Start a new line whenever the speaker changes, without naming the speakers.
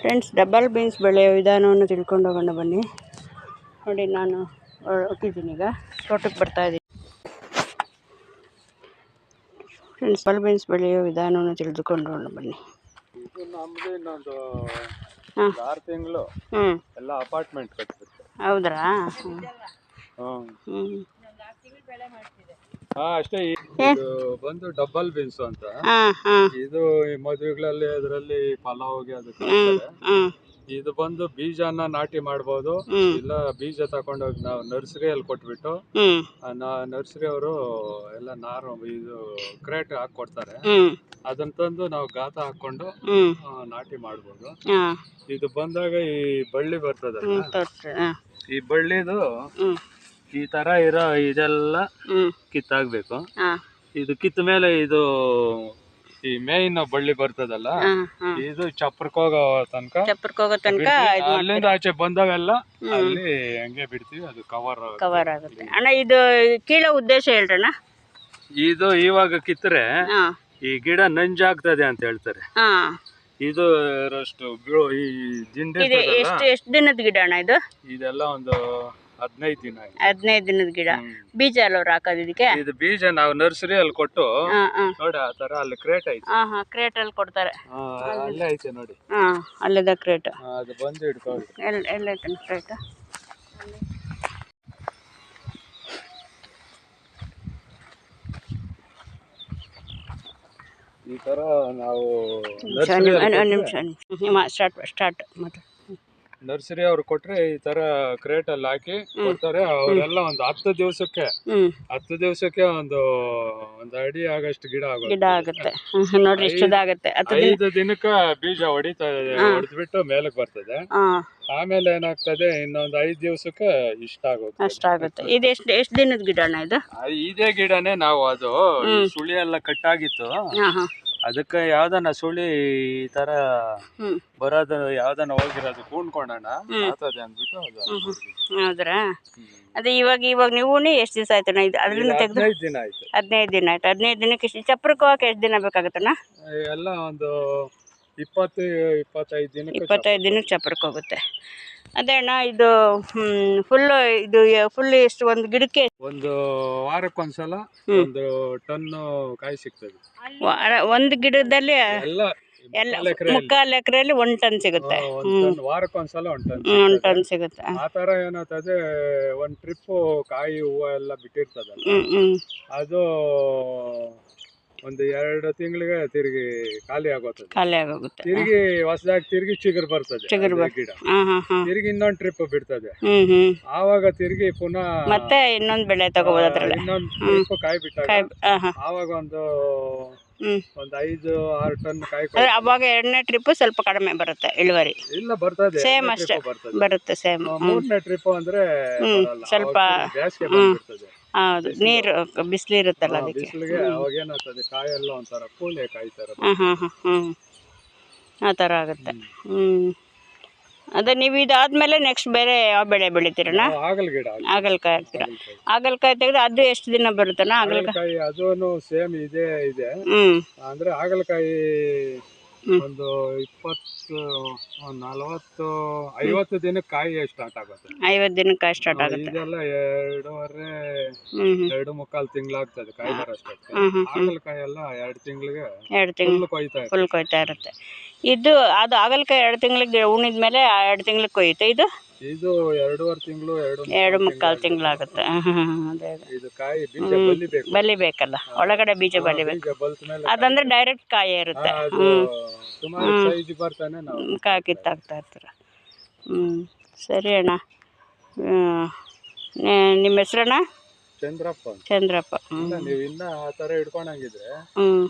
Friends double beans ಬೆಳೆಯೋ ವಿಧಾನವನ್ನು ತಿಳ್ಕೊಂಡು ಹೋಗೋಣ ಬನ್ನಿ. ನೋಡಿ ನಾನು ಹೋಗಿದ್ದೀನಿ ಈಗ. ತೋಟಕ್ಕೆ ಬರ್ತಾ ಇದ್ದೀನಿ. ಫ್ರೆಂಡ್ಸ್ ಡಬಲ್ ಬೀನ್ಸ್ ಬೆಳೆಯೋ ವಿಧಾನವನ್ನು ತಿಳಿದುಕೊಂಡು ಹೋಗೋಣ ಬನ್ನಿ.
ನಮ್ದು ಇನ್ನೊಂದು ಆರು ತಿಂಗಳು ಎಲ್ಲ ಅಪಾರ್ಟ್ಮೆಂಟ್ ಕಟ್ಬಿಟ್ಟು.
ಹೌದ್ರಾ? ಹ್ಞೂ
ಅಷ್ಟೇ. ಇದು ಬಂದು ಡಬಲ್ ಬೀನ್ಸ್ ಅಂತ. ಇದು ಈ ಮದುವೆಗಳಲ್ಲಿ ಅದರಲ್ಲಿ ಪಲಾವ್ಗೆ ಅದಕ್ಕೆ ಹಾಕ್ತಾರೆ. ಇದು ಬಂದು ಬೀಜನ ನಾಟಿ ಮಾಡ್ಬೋದು. ಇಲ್ಲ ಬೀಜ ತಕೊಂಡೋಗಿ ನಾವು ನರ್ಸರಿಯಲ್ಲಿ ಕೊಟ್ಬಿಟ್ಟು ನರ್ಸರಿ ಅವರು ಎಲ್ಲ ನಾರು ಇದು ಕ್ರೇಟ್ ಹಾಕೊಡ್ತಾರೆ
ಕೊಡ್ತಾರೆ.
ಅದನ್ನ ತಂದು ನಾವು ಗಾತ ಹಾಕೊಂಡು ಆ, ನಾಟಿ ಮಾಡ್ಬೋದು.
ಹಾಂ.
ಇದು ಬಂದಾಗ ಈ ಬಳ್ಳಿ ಬರ್ತದಲ್ಲ?
ತೋರಿಸ್ರಿ ಹಾಂ.
ಈ ಬಳ್ಳಿದು ಈ ತರ ಇರೋ ಇದೆಲ್ಲ ಕಿತ್ತಾಗ್ಬೇಕು
ಹಾಂ.
ಇದು ಕಿತ್ತ ಮೇಲೆ ಇದು ಈ ಮೇಯಿನ ಬಳ್ಳಿ ಬರ್ತದಲ್ಲ
ಹಾಂ ಹಾಂ.
ಇದು ಚಪ್ರಕೋಗೋ ತನಕ
ಚಪ್ಪರ್ಗೆ ಹೋಗೋ ತನಕ. ಇದು
ಅಲ್ಲಿಂದ ಆಚೆ ಬಂದಾಗೆಲ್ಲ ಅಲ್ಲಿ ಹಂಗೆ ಬಿಡ್ತೀವಿ ಅದು ಕವರ್
ಕವರ್ ಆಗುತ್ತೆ. ಅಣ್ಣ ಇದು ಕೀಳೋ ಉದ್ದೇಶ ಹೇಳ್ರಣ್ಣ.
ಇದು ಇವಾಗ ಕಿತ್ತರೆ
ಹಾಂ.
ಈ ಗಿಡ ನಂಜಾಗ್ತದೆ ಅಂತ ಹೇಳ್ತಾರೆ.
ಹಾಂ.
ಇದು ಅಷ್ಟು ಬೀಳೋ ಈ ದಿಂಡಿ
ಇದು
ಇರ್ತದಲ್ಲ,
ಎಷ್ಟು ಎಷ್ಟು ದಿನದ ಗಿಡ ಅಣ್ಣ ಇದು?
ಇದೆಲ್ಲ ಒಂದು ಹದಿನೈದು ದಿನ
ಹದಿನೈದು ದಿನದ ಗಿಡ. ಬೀಜ ಎಲ್ಲರು ಹಾಕೋದು ಇದಕ್ಕೆ?
ಇದು ಬೀಜ ನಾವು ನರ್ಸರಿ ಅಲ್ಲಿ ಕೊಟ್ಟು
ಹಾಂ ಹಾಂ.
ನೋಡಿ ಆ ತರ ಅಲ್ಲಿ ಕ್ರೇಟ್ ಐತೆ.
ಹಾಂ ಹಾಂ ಕ್ರೇಟಲ್ಲಿ ಕೊಡ್ತಾರೆ.
ಆ, ಅಲ್ಲೇ ಐತೆ ನೋಡಿ.
ಹಾಂ ಅಲ್ಲಿದೆ ಕ್ರೇಟ್
ಆ, ಅದು ಬಂದು ಇಟ್ಕೊಳ್ಳಿ.
ಎಲ್ಲಿ ಎಲ್ಲೈತೆ ಕ್ರೇಟ್
ಈ ತರ ನಾವು
ಒಂದು ನಿಮಿಷ ನಿಮ್ಮ ಸ್ಟಾರ್ಟ್ ಸ್ಟಾರ್ಟ್ ಮತ್ತೆ
ನರ್ಸರಿ ಅವ್ರು ಕೊಟ್ರೆ ಈ ತರ ಕ್ರೇಟ್ ಅಲ್ಲಿ ಹಾಕಿ ಕೊಡ್ತಾರೆ. ಅವರೆಲ್ಲ ಒಂದು ಹತ್ತು ದಿವಸಕ್ಕೆ ಹತ್ತು ದಿವಸಕ್ಕೆ ಒಂದು ಒಂದ್ ಅಡಿ ಆಗಷ್ಟು ಗಿಡ
ಆಗುತ್ತೆ. ನೋಡ್ರಿ ಇಷ್ಟದಾಗುತ್ತೆ
ಐದು ದಿನಕ್ಕೆ ಬೀಜ ಹೊಡಿತಾ ಹೊಡೆದ್ಬಿಟ್ಟು ಮೇಲಕ್ಕೆ ಬರ್ತದೆ. ಆಮೇಲೆ ಏನಾಗ್ತದೆ ಇನ್ನೊಂದು ಐದು ದಿವಸಕ್ಕೆ ಇಷ್ಟ ಆಗೋದು
ಅಷ್ಟಾಗುತ್ತೆ ಇದು ಎಷ್ಟು ಎಷ್ಟು ದಿನದ ಗಿಡನ ಇದು?
ಇದೇ ಗಿಡನೇ ನಾವು ಅದು ಸುಳಿ ಎಲ್ಲ ಕಟ್ಟಾಗಿತ್ತು.
ಆಗಿತ್ತು
ಅದಕ್ಕೆ ಯಾವ್ದನ ಸುಳಿ ಈ ತರ ಬರೋದು ಯಾವ್ದನ ಹೋಗಿರೋದು ಕೂಣ್ಕೊಂಡಣ ಆಗ್ತದೆ ಅಂದ್ಬಿಟ್ಟು ಅದು
ಹೌದ್ರಾ? ಅದೇ ಇವಾಗ ಇವಾಗ ನೀವು ಎಷ್ಟು ದಿವಸ ಆಯ್ತಣ್ಣ ಇದು ಅದರಿಂದ ತೆಗೆದು
ಹದಿನೈದು ದಿನ ಆಯ್ತು.
ಹದಿನೈದು ದಿನ ಆಯ್ತು. ಹದಿನೈದು ದಿನಕ್ಕೆ ಎಷ್ಟು ಚಪ್ರಕ್ಕೆ ಹೋಗಕ್ಕೆ ಎಷ್ಟು ದಿನ ಬೇಕಾಗುತ್ತಣ್ಣ?
ಎಲ್ಲ ಒಂದು ಇಪ್ಪತ್ತು ಇಪ್ಪತ್ತೈದು ದಿನಕ್ಕೆ
ಇಪ್ಪತ್ತೈದು ದಿನಕ್ಕೆ ಚಪ್ರಕ್ಕೆ ಹೋಗುತ್ತೆ. ಅದೇ ಅಣ್ಣ ಇದು ಫುಲ್ಲು ಇದು ಫುಲ್ ಎಷ್ಟು ಒಂದು ಗಿಡಕ್ಕೆ
ಒಂದು ವಾರಕ್ಕೊಂದ್ಸಲ ಒಂದು ಟನ್ನು ಕಾಯಿ ಸಿಗ್ತದೆ.
ಒಂದು ಗಿಡದಲ್ಲಿ
ಎಲ್ಲ ಮುಕ್ಕಾಲ್ ಎಕ್ರೆಯಲ್ಲಿ.
ಒಂದು ಟನ್ ಸಿಗುತ್ತೆ.
ವಾರಕ್ಕೊಂದ್ಸಲ ಒಂದು ಟನ್
ಸಿಗುತ್ತೆ.
ಆ ಥರ ಏನಾಗ್ತದೆ ಒಂದ್ ಟ್ರಿಪ್ ಕಾಯಿ ಹೂವು ಎಲ್ಲ ಬಿಟ್ಟಿರ್ತದಲ್ಲ?
ಹ್ಞೂ
ಅದು ಒಂದು ಎರಡು ತಿಂಗಳಿಗೆ ತಿರುಗಿ ಖಾಲಿ ಆಗೋತದೆ
ಖಾಲಿ ಆಗೋಗುತ್ತೆ.
ತಿರುಗಿ ಹೊಸದಾಗಿ ತಿರುಗಿ ಚಿಗುರು ಬರ್ತದೆ
ಚಿಗುರು ಬರ್-
ಗಿಡ.
ಹಾಂ ಹಾಂ ಹಾಂ
ತಿರುಗಿ ಇನ್ನೊಂದು ಟ್ರಿಪ್ ಬಿಡ್ತದೆ. ಆವಾಗ ತಿರುಗಿ ಪುನಃ
ಮತ್ತೆ ಇನ್ನೊಂದು ಬೆಳೆ ತಗೋಬೋದು ಅದ್ರಲ್ಲಿ.
ಇನ್ನೊಂದು ಟ್ರಿಪ್ ಕಾಯಿ ಬಿಟ್ಟಾಗ
ಕಾಯಿ ಹಾಂ ಹಾಂ.
ಆವಾಗ ಒಂದು
ಒಂದ್
ಒಂದು ಐದು ಆರು ಟನ್ ಕಾಯಿ ಕೊಡ್-
ಅಂದರೆ ಅವಾಗ ಎರಡನೇ ಟ್ರಿಪ್ಪು ಸ್ವಲ್ಪ ಕಡಿಮೆ ಬರುತ್ತೆ ಇಳುವರಿ.
ಇಲ್ಲ ಬರ್ತದೆ.
ಸೇಮ್
ಎರಡ್ನೇ
ಅಷ್ಟೇ.
ಬರ್ತದೆ.
ಬರುತ್ತೆ ಸೇಮ್
ಮೂರನೇ ಟ್ರಿಪ್ ಅಂದ್ರೆ ಬರಲ್ಲ.
ಸ್ವಲ್ಪ,
ಜಾಸ್ತಿ ಬೇಸಿಗೆ ಬಂದ್ಬಿಡ್ತದೆ.
ಹೌದು ನೀರು ಬಿಸಿಲು ಇರುತ್ತಲ್ಲ ಅದಕ್ಕೆ. ಹಾಂ ಹಾಂ ಹಾಂ ಹ್ಞೂ ಆ ಥರ ಆಗುತ್ತೆ. ಹ್ಞೂ ಅದೇ ನೀವು ಇದಾದ್ಮೇಲೆ ನೆಕ್ಸ್ಟ್ ಬೇರೆ ಯಾವ ಬೆಳೆ ಬೆಳಿತೀರಣ್ಣ? ಹಾಗಲ್ಕಾಯಿ ಹಾಕ್ತೀರ? ಹಾಗಲ್ಕಾಯಿ. ತೆಗೆದು ಅದು ಎಷ್ಟು ದಿನ ಬರುತ್ತಣ್ಣ ಹಾಗಲ್ಕಾಯಿ?
ಅದೂ ಸೇಮ್ ಇದೆ ಇದೆ. ಅಂದ್ರೆ ಹಾಗಲಕಾಯಿ. ಒಂದು ಇಪ್ಪತ್ತು ನಲವತ್ತು ಐವತ್ತು ದಿನಕ್ಕೆ ಕಾಯಿ ಸ್ಟಾರ್ಟ್ ಆಗುತ್ತೆ.
ಐವತ್ತು ದಿನಕ್ಕೆ ಕಾಯಿ ಸ್ಟಾರ್ಟ್ ಆಗುತ್ತೆ.
ಇದೆಲ್ಲ ಎರಡೂವರೆ ಎರಡು ಮುಕ್ಕಾಲು ತಿಂಗಳಾಗ್ತದೆ ಕಾಯಿ ಬರೋಷ್ಟಕ್ಕೆ ಹಾಗಲಕಾಯಿ ಎಲ್ಲ ಎರಡು ತಿಂಗಳಿಗೆ
ಎರಡು ತಿಂಗಳು
ಫುಲ್ ಕೊಯ್ತಾ.
ಫುಲ್ ಕೊಯ್ತಾ ಇರುತ್ತೆ. ಇದು ಅದು ಹಾಗಲಕಾಯಿ ಎರಡು ತಿಂಗಳಿಗೆ ಉಣಿದ ಮೇಲೆ ಎರಡು ತಿಂಗಳಿಗೆ ಕೊಯ್ಯುತ್ತೆ ಇದು?
ಇದು ಎರಡೂವರೆ ತಿಂಗಳು ಎರಡು
ಎರಡು
ಮುಕ್ಕಾಲ್
ತಿಂಗಳಾಗುತ್ತೆ. ಅದೇ ಅದೇ.
ಇದು ಕಾಯಿ ಬೀಜ ಬಲಿಬೇಕು.
ಬಲಿಬೇಕಲ್ಲ. ಒಳಗಡೆ ಬೀಜ ಬಲಿಬೇಕು.
ಬೀಜ ಬಲ್ತ ಮೇಲೆ
ಅದಂದ್ರೆ ಡೈರೆಕ್ಟ್ ಕಾಯಿ ಇರುತ್ತೆ.
ಅದು ಸುಮಾರು ಸೈಜ್ ಬರ್ತಾನೆ ನಾವು
ಕಾಯಿ ಕಿತ್ತಾಕ್ತಾ ಇರ್ತೀರ. ಹ್ಞೂ ಸರಿ ಅಣ್ಣ. ಹ್ಮ್. ನೇ- ನಿಮ್ಮ ಹೆಸ್ರಣ್ಣ?
ಚಂದ್ರಪ್ಪ ಅಂತ.
ಚಂದ್ರಪ್ಪ. ಹ್ಞೂ
ನೀವು ಇನ್ನ ಆ ತರ ಹಿಡ್ಕೊಂಡಂಗಿದ್ರೆ
ಹ್ಞೂ